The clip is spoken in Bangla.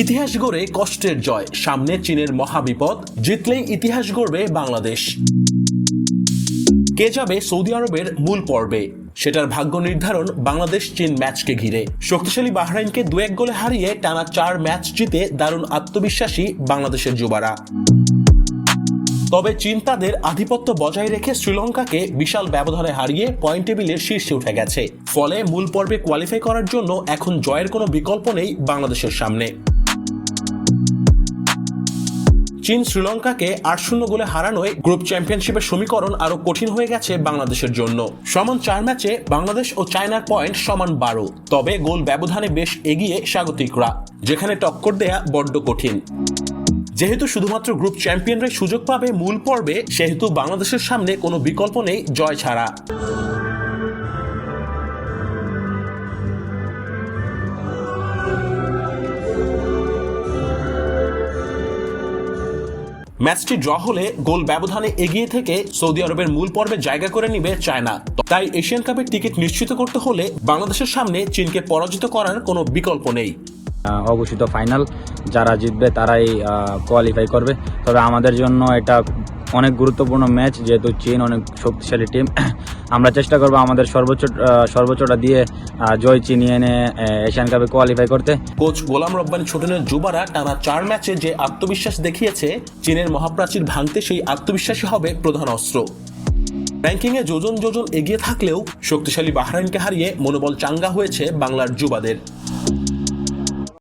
ইতিহাস গড়ে কষ্টের জয়, সামনে চীনের মহাবিপদ, জিতলেই ইতিহাস গড়বে বাংলাদেশ। কে যাবে সৌদি আরবের মূল পর্বে? সেটার ভাগ্য নির্ধারণ বাংলাদেশ চীন ম্যাচকে ঘিরে। শক্তিশালী বাহরাইনকে দু এক গোলে হারিয়ে টানা চার ম্যাচ জিতে দারুণ আত্মবিশ্বাসী বাংলাদেশের যুবারা। তবে চীন তাদের আধিপত্য বজায় রেখে শ্রীলঙ্কাকে বিশাল ব্যবধানে হারিয়ে পয়েন্ট টেবিলের শীর্ষে উঠে গেছে। ফলে মূল পর্বে কোয়ালিফাই করার জন্য এখন জয়ের কোনো বিকল্প নেই বাংলাদেশের সামনে। চীন শ্রীলঙ্কাকে আট শূন্য গোলে হারানোয় গ্রুপ চ্যাম্পিয়নশিপের সমীকরণ আরও কঠিন হয়ে গেছে বাংলাদেশের জন্য। সমান চার ম্যাচে বাংলাদেশ ও চায়নার পয়েন্ট সমান বারো। তবে গোল ব্যবধানে বেশ এগিয়ে স্বাগতিকরা, যেখানে টক্কর দেয়া বড্ড কঠিন। যেহেতু শুধুমাত্র গ্রুপ চ্যাম্পিয়নরাই সুযোগ পাবে মূল পর্বে, সেহেতু বাংলাদেশের সামনে কোনো বিকল্প নেই জয় ছাড়া। ম্যাচটি ড্র হলে গোল ব্যবধানে এগিয়ে থেকে সৌদি আরবের মূল পর্বে জায়গা করে নিবে চায়না। তাই এশিয়ান কাপের টিকিট নিশ্চিত করতে হলে বাংলাদেশের সামনে চীনকে পরাজিত করার কোনো বিকল্প নেই। অঘোষিত ফাইনাল যারা জিতবে তারাই কোয়ালিফাই করবে। তবে আমাদের জন্য এটা অনেক গুরুত্বপূর্ণ ম্যাচ, যেহেতু চীন অনেক শক্তিশালী টিম আমরা চেষ্টা করব আমাদের সর্বোচ্চ সর্বোচ্চটা দিয়ে জয় চিনিয়ে এনে এশিয়ান কাপে কোয়ালিফাই করতে। কোচ গোলাম রব্বানি ছোটনের যুবারা টানা চার ম্যাচে যে আত্মবিশ্বাস দেখিয়েছে, চীনের মহাপ্রাচীর ভাঙতে সেই আত্মবিশ্বাসী হবে প্রধান অস্ত্র। র্যাঙ্কিংয়ে যোজন যোজন এগিয়ে থাকলেও শক্তিশালী বাহরাইনকে হারিয়ে মনোবল চাঙ্গা হয়েছে বাংলার যুবাদের।